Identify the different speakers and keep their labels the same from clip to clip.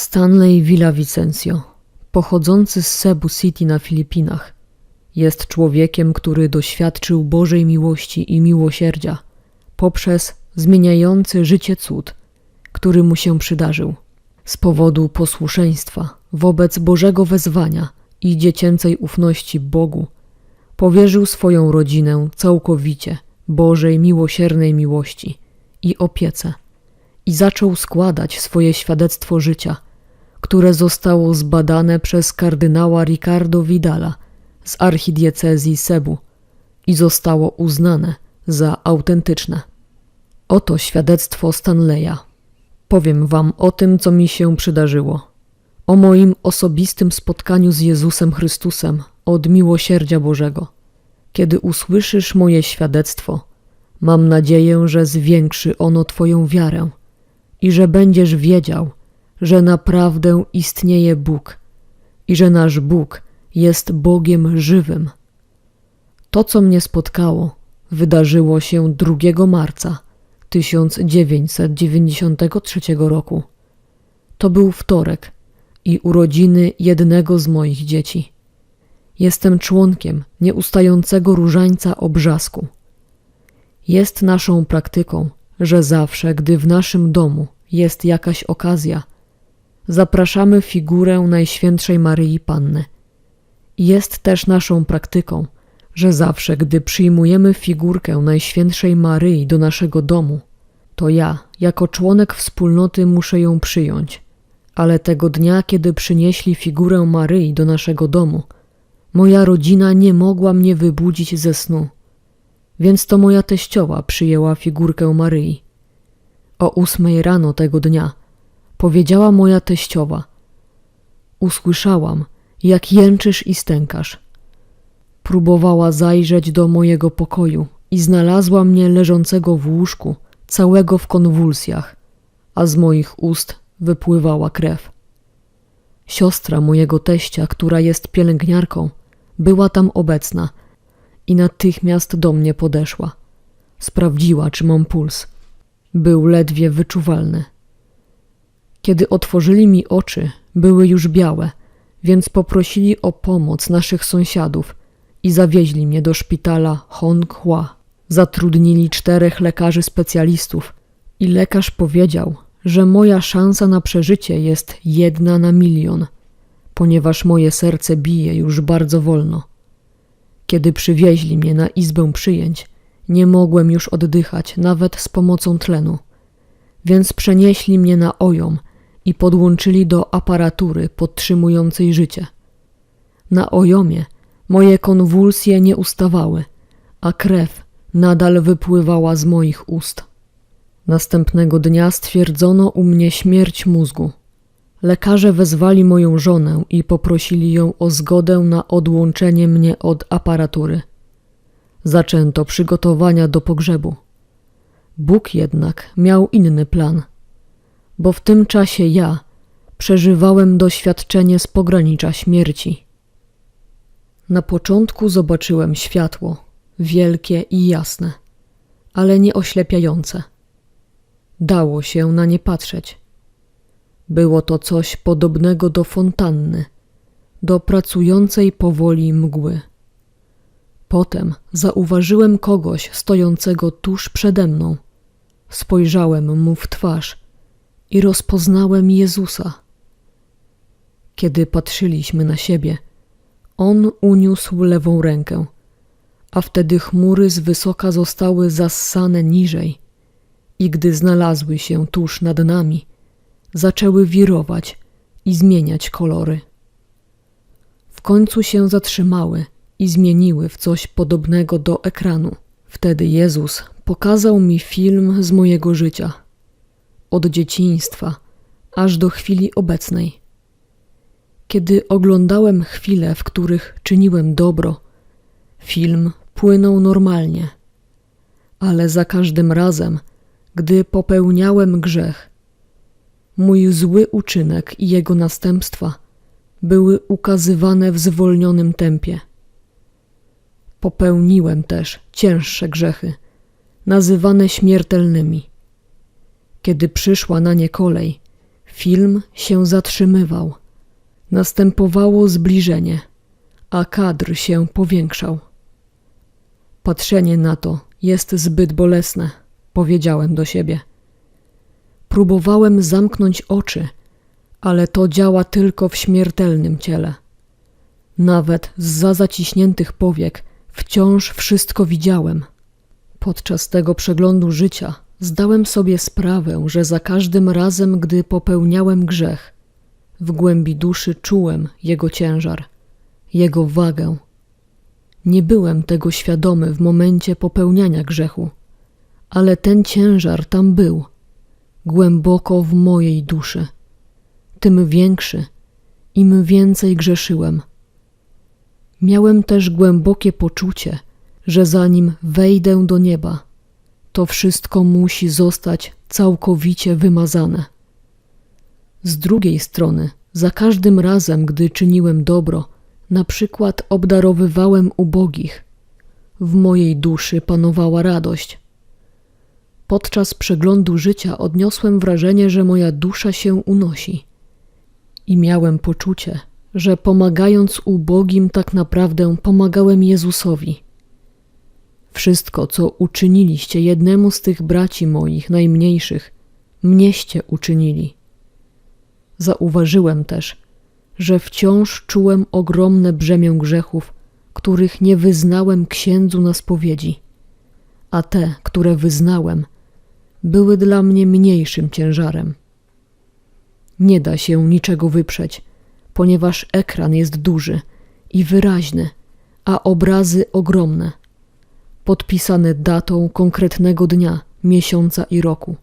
Speaker 1: Stanley Villavicencio, pochodzący z Cebu City na Filipinach, jest człowiekiem, który doświadczył Bożej miłości i miłosierdzia poprzez zmieniający życie cud, który mu się przydarzył. Z powodu posłuszeństwa wobec Bożego wezwania i dziecięcej ufności Bogu, powierzył swoją rodzinę całkowicie Bożej miłosiernej miłości i opiece i zaczął składać swoje świadectwo życia, które zostało zbadane przez kardynała Ricardo Vidala z archidiecezji Cebu i zostało uznane za autentyczne. Oto świadectwo Stanleya. Powiem wam o tym, co mi się przydarzyło. O moim osobistym spotkaniu z Jezusem Chrystusem od miłosierdzia Bożego. Kiedy usłyszysz moje świadectwo, mam nadzieję, że zwiększy ono Twoją wiarę i że będziesz wiedział, że naprawdę istnieje Bóg i że nasz Bóg jest Bogiem żywym. To, co mnie spotkało, wydarzyło się 2 marca 1993 roku. To był wtorek i urodziny jednego z moich dzieci. Jestem członkiem nieustającego różańca obrzasku. Jest naszą praktyką, że zawsze, gdy w naszym domu jest jakaś okazja, zapraszamy figurę Najświętszej Maryi Panny. Jest też naszą praktyką, że zawsze, gdy przyjmujemy figurkę Najświętszej Maryi do naszego domu, to ja, jako członek wspólnoty, muszę ją przyjąć. Ale tego dnia, kiedy przynieśli figurę Maryi do naszego domu, moja rodzina nie mogła mnie wybudzić ze snu. Więc to moja teściowa przyjęła figurkę Maryi. O ósmej rano tego dnia powiedziała moja teściowa: Usłyszałam, jak jęczysz i stękasz. Próbowała zajrzeć do mojego pokoju i znalazła mnie leżącego w łóżku, całego w konwulsjach, a z moich ust wypływała krew. Siostra mojego teścia, która jest pielęgniarką, była tam obecna i natychmiast do mnie podeszła. Sprawdziła, czy mam puls. Był ledwie wyczuwalny. Kiedy otworzyli mi oczy, były już białe, więc poprosili o pomoc naszych sąsiadów i zawieźli mnie do szpitala Honghua. Zatrudnili czterech lekarzy specjalistów i lekarz powiedział, że moja szansa na przeżycie jest jedna na milion, ponieważ moje serce bije już bardzo wolno. Kiedy przywieźli mnie na izbę przyjęć, nie mogłem już oddychać nawet z pomocą tlenu, więc przenieśli mnie na ojom i podłączyli do aparatury podtrzymującej życie. Na ojomie moje konwulsje nie ustawały, a krew nadal wypływała z moich ust. Następnego dnia stwierdzono u mnie śmierć mózgu. Lekarze wezwali moją żonę i poprosili ją o zgodę na odłączenie mnie od aparatury. Zaczęto przygotowania do pogrzebu. Bóg jednak miał inny plan, bo w tym czasie ja przeżywałem doświadczenie z pogranicza śmierci. Na początku zobaczyłem światło, wielkie i jasne, ale nie oślepiające. Dało się na nie patrzeć. Było to coś podobnego do fontanny, do pracującej powoli mgły. Potem zauważyłem kogoś stojącego tuż przede mną. Spojrzałem mu w twarz i rozpoznałem Jezusa. Kiedy patrzyliśmy na siebie, on uniósł lewą rękę, a wtedy chmury z wysoka zostały zassane niżej i gdy znalazły się tuż nad nami, zaczęły wirować i zmieniać kolory. W końcu się zatrzymały i zmieniły w coś podobnego do ekranu. Wtedy Jezus pokazał mi film z mojego życia, od dzieciństwa aż do chwili obecnej. Kiedy oglądałem chwile, w których czyniłem dobro, film płynął normalnie, ale za każdym razem, gdy popełniałem grzech, mój zły uczynek i jego następstwa były ukazywane w zwolnionym tempie. Popełniłem też cięższe grzechy, nazywane śmiertelnymi. Kiedy przyszła na nie kolej, Film się zatrzymywał. Następowało zbliżenie, a kadr się powiększał. Patrzenie na to jest zbyt bolesne, powiedziałem do siebie. Próbowałem zamknąć oczy, ale to działa tylko w śmiertelnym ciele. Nawet z zaciśniętych powiek wciąż wszystko widziałem. Podczas tego przeglądu życia zdałem sobie sprawę, że za każdym razem, gdy popełniałem grzech, w głębi duszy czułem jego ciężar, jego wagę. Nie byłem tego świadomy w momencie popełniania grzechu, ale ten ciężar tam był, głęboko w mojej duszy. Tym większy, im więcej grzeszyłem. Miałem też głębokie poczucie, że zanim wejdę do nieba, to wszystko musi zostać całkowicie wymazane. Z drugiej strony, za każdym razem, gdy czyniłem dobro, na przykład obdarowywałem ubogich, w mojej duszy panowała radość. Podczas przeglądu życia odniosłem wrażenie, że moja dusza się unosi. I miałem poczucie, że pomagając ubogim, tak naprawdę pomagałem Jezusowi. Wszystko, co uczyniliście jednemu z tych braci moich najmniejszych, mnieście uczynili. Zauważyłem też, że wciąż czułem ogromne brzemię grzechów, których nie wyznałem księdzu na spowiedzi, a te, które wyznałem, były dla mnie mniejszym ciężarem. Nie da się niczego wyprzeć, ponieważ ekran jest duży i wyraźny, a obrazy ogromne, podpisane datą konkretnego dnia, miesiąca i roku.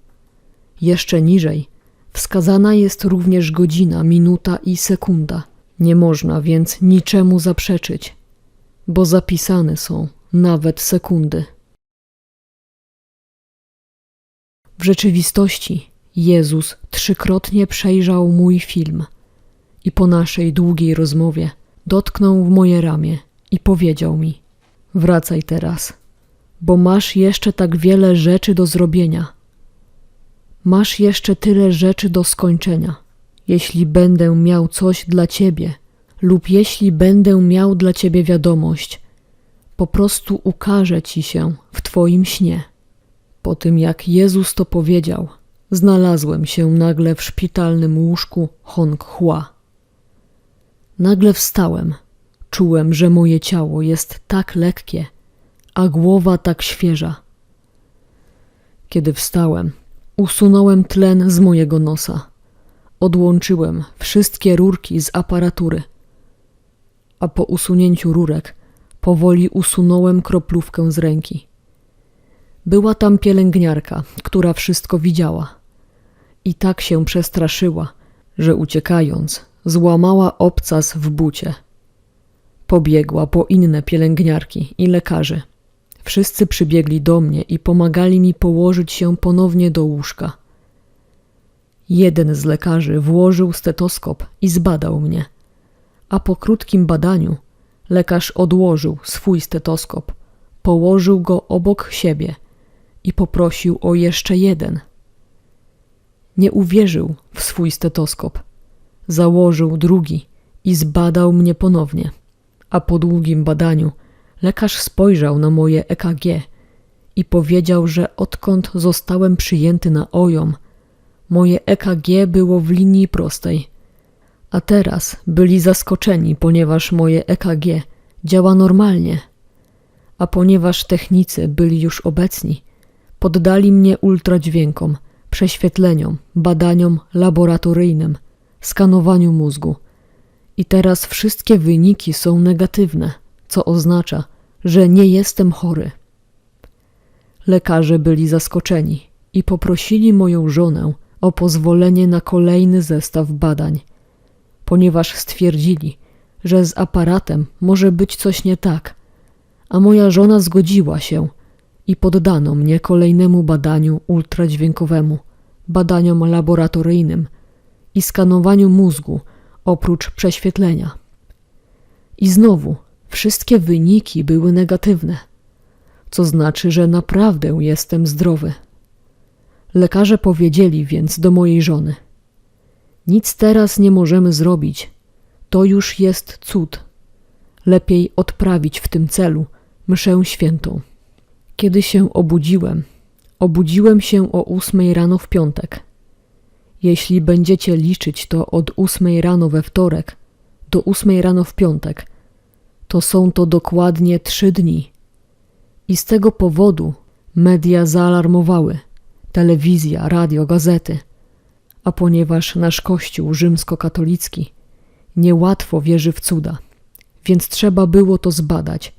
Speaker 1: Jeszcze niżej wskazana jest również godzina, minuta i sekunda. Nie można więc niczemu zaprzeczyć, bo zapisane są nawet sekundy. W rzeczywistości Jezus trzykrotnie przejrzał mój film i po naszej długiej rozmowie dotknął w moje ramię i powiedział mi: Wracaj teraz, bo masz jeszcze tak wiele rzeczy do zrobienia. Masz jeszcze tyle rzeczy do skończenia. Jeśli będę miał coś dla ciebie, lub jeśli będę miał dla ciebie wiadomość, po prostu ukażę ci się w twoim śnie. Po tym jak Jezus to powiedział, znalazłem się nagle w szpitalnym łóżku Hong Hua. Nagle wstałem. Czułem, że moje ciało jest tak lekkie, a głowa tak świeża. Kiedy wstałem, usunąłem tlen z mojego nosa. Odłączyłem wszystkie rurki z aparatury, a po usunięciu rurek powoli usunąłem kroplówkę z ręki. Była tam pielęgniarka, która wszystko widziała. I tak się przestraszyła, że uciekając, złamała obcas w bucie. Pobiegła po inne pielęgniarki i lekarzy. Wszyscy przybiegli do mnie i pomagali mi położyć się ponownie do łóżka. Jeden z lekarzy włożył stetoskop i zbadał mnie, a po krótkim badaniu lekarz odłożył swój stetoskop, położył go obok siebie i poprosił o jeszcze jeden. Nie uwierzył w swój stetoskop. Założył drugi i zbadał mnie ponownie. A po długim badaniu lekarz spojrzał na moje EKG i powiedział, że odkąd zostałem przyjęty na OJOM, moje EKG było w linii prostej. A teraz byli zaskoczeni, ponieważ moje EKG działa normalnie. A ponieważ technicy byli już obecni, poddali mnie ultradźwiękom, prześwietleniom, badaniom laboratoryjnym, skanowaniu mózgu. I teraz wszystkie wyniki są negatywne, co oznacza, że nie jestem chory. Lekarze byli zaskoczeni i poprosili moją żonę o pozwolenie na kolejny zestaw badań, ponieważ stwierdzili, że z aparatem może być coś nie tak, a moja żona zgodziła się i poddano mnie kolejnemu badaniu ultradźwiękowemu, badaniom laboratoryjnym i skanowaniu mózgu oprócz prześwietlenia. I znowu wszystkie wyniki były negatywne, co znaczy, że naprawdę jestem zdrowy. Lekarze powiedzieli więc do mojej żony: Nic teraz nie możemy zrobić. To już jest cud. Lepiej odprawić w tym celu mszę świętą. Kiedy się obudziłem, obudziłem się o ósmej rano w piątek. Jeśli będziecie liczyć to od ósmej rano we wtorek do ósmej rano w piątek, to są to dokładnie trzy dni. I z tego powodu media zaalarmowały telewizja, radio, gazety. A ponieważ nasz kościół rzymskokatolicki niełatwo wierzy w cuda, więc trzeba było to zbadać.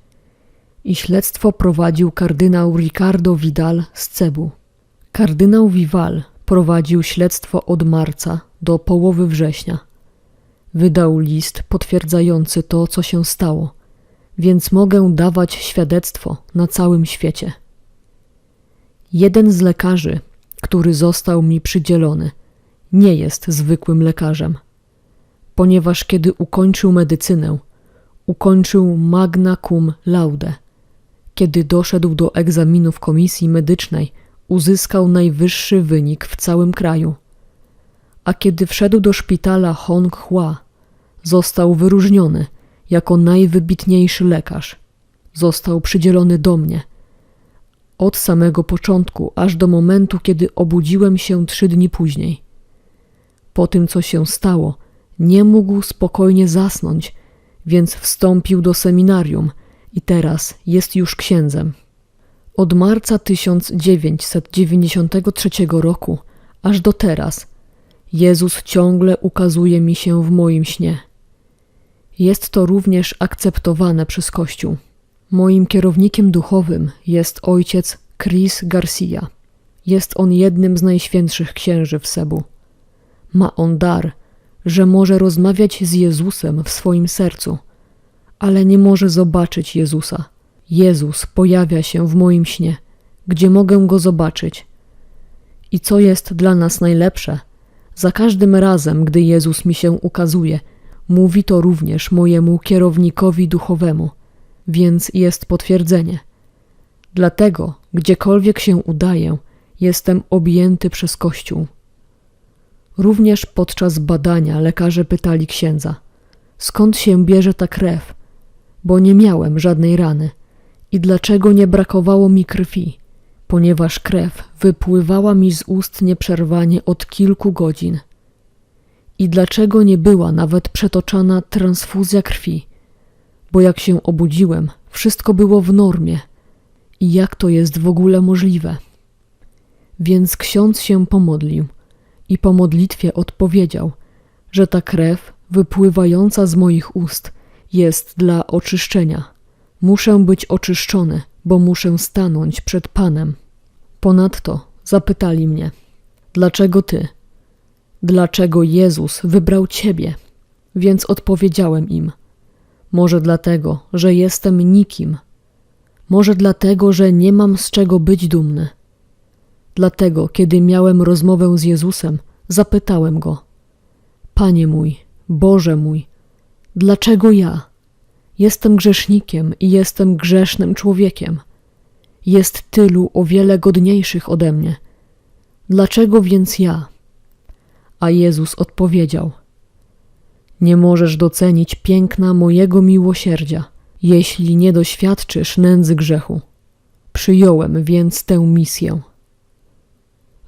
Speaker 1: I śledztwo prowadził kardynał Ricardo Vidal z Cebu. Kardynał Vival prowadził śledztwo od marca do połowy września. Wydał list potwierdzający to, co się stało, więc mogę dawać świadectwo na całym świecie. Jeden z lekarzy, który został mi przydzielony, nie jest zwykłym lekarzem, ponieważ kiedy ukończył medycynę, ukończył magna cum laude. Kiedy doszedł do egzaminów komisji medycznej, uzyskał najwyższy wynik w całym kraju. A kiedy wszedł do szpitala Hong Hua, został wyróżniony jako najwybitniejszy lekarz. Został przydzielony do mnie. Od samego początku, aż do momentu, kiedy obudziłem się trzy dni później. Po tym, co się stało, nie mógł spokojnie zasnąć, więc wstąpił do seminarium i teraz jest już księdzem. Od marca 1993 roku aż do teraz Jezus ciągle ukazuje mi się w moim śnie. Jest to również akceptowane przez Kościół. Moim kierownikiem duchowym jest ojciec Chris Garcia. Jest on jednym z najświętszych księży w Sebu. Ma on dar, że może rozmawiać z Jezusem w swoim sercu, ale nie może zobaczyć Jezusa. Jezus pojawia się w moim śnie, gdzie mogę go zobaczyć. I co jest dla nas najlepsze, za każdym razem, gdy Jezus mi się ukazuje, mówi to również mojemu kierownikowi duchowemu, więc jest potwierdzenie. Dlatego, gdziekolwiek się udaję, jestem objęty przez Kościół. Również podczas badania lekarze pytali księdza, skąd się bierze ta krew, bo nie miałem żadnej rany i dlaczego nie brakowało mi krwi, ponieważ krew wypływała mi z ust nieprzerwanie od kilku godzin. I dlaczego nie była nawet przetoczana transfuzja krwi, bo jak się obudziłem, wszystko było w normie. I jak to jest w ogóle możliwe? Więc ksiądz się pomodlił i po modlitwie odpowiedział, że ta krew wypływająca z moich ust jest dla oczyszczenia. Muszę być oczyszczony, bo muszę stanąć przed Panem. Ponadto zapytali mnie: Dlaczego ty? Dlaczego Jezus wybrał ciebie? Więc odpowiedziałem im: Może dlatego, że jestem nikim. Może dlatego, że nie mam z czego być dumny. Dlatego, kiedy miałem rozmowę z Jezusem, zapytałem go: Panie mój, Boże mój, dlaczego ja? Jestem grzesznikiem i jestem grzesznym człowiekiem. Jest tylu o wiele godniejszych ode mnie. Dlaczego więc ja? A Jezus odpowiedział: Nie możesz docenić piękna mojego miłosierdzia, jeśli nie doświadczysz nędzy grzechu. Przyjąłem więc tę misję.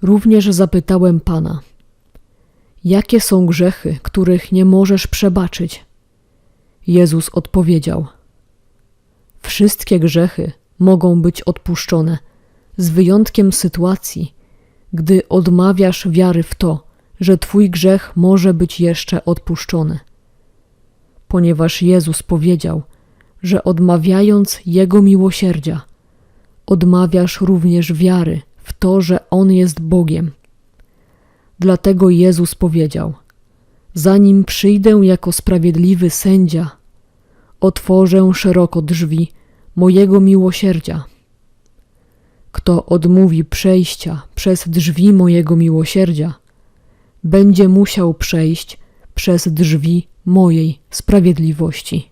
Speaker 1: Również zapytałem Pana: Jakie są grzechy, których nie możesz przebaczyć? Jezus odpowiedział: Wszystkie grzechy mogą być odpuszczone, z wyjątkiem sytuacji, gdy odmawiasz wiary w to, że Twój grzech może być jeszcze odpuszczony. Ponieważ Jezus powiedział, że odmawiając Jego miłosierdzia, odmawiasz również wiary w to, że On jest Bogiem. Dlatego Jezus powiedział: Zanim przyjdę jako sprawiedliwy sędzia, otworzę szeroko drzwi mojego miłosierdzia. Kto odmówi przejścia przez drzwi mojego miłosierdzia, będzie musiał przejść przez drzwi mojej sprawiedliwości.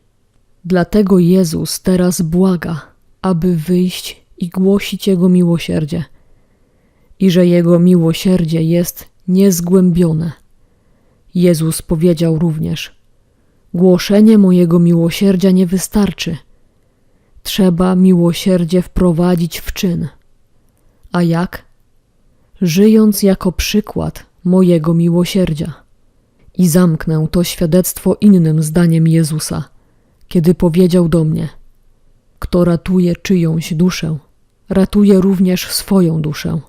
Speaker 1: Dlatego Jezus teraz błaga, aby wyjść i głosić Jego miłosierdzie, i że Jego miłosierdzie jest niezgłębione. Jezus powiedział również: Głoszenie mojego miłosierdzia nie wystarczy. Trzeba miłosierdzie wprowadzić w czyn. A jak? Żyjąc jako przykład mojego miłosierdzia. I zamknę to świadectwo innym zdaniem Jezusa, kiedy powiedział do mnie: Kto ratuje czyjąś duszę, ratuje również swoją duszę.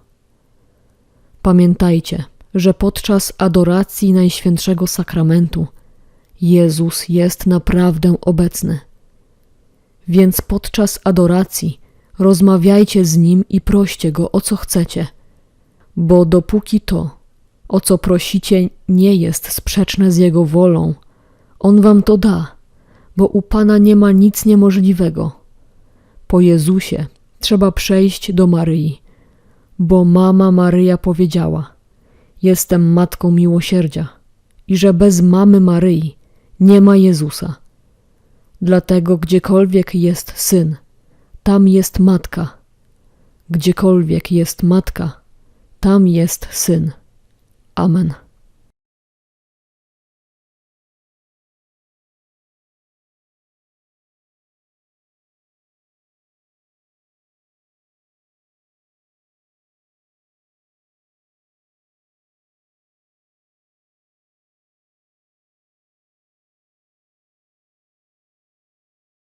Speaker 1: Pamiętajcie, że podczas adoracji Najświętszego Sakramentu Jezus jest naprawdę obecny. Więc podczas adoracji rozmawiajcie z Nim i proście Go o co chcecie, bo dopóki to, o co prosicie, nie jest sprzeczne z Jego wolą, On wam to da, bo u Pana nie ma nic niemożliwego. Po Jezusie trzeba przejść do Maryi, bo mama Maryja powiedziała: Jestem matką miłosierdzia i że bez mamy Maryi nie ma Jezusa. Dlatego gdziekolwiek jest syn, tam jest matka. Gdziekolwiek jest matka, tam jest syn. Amen.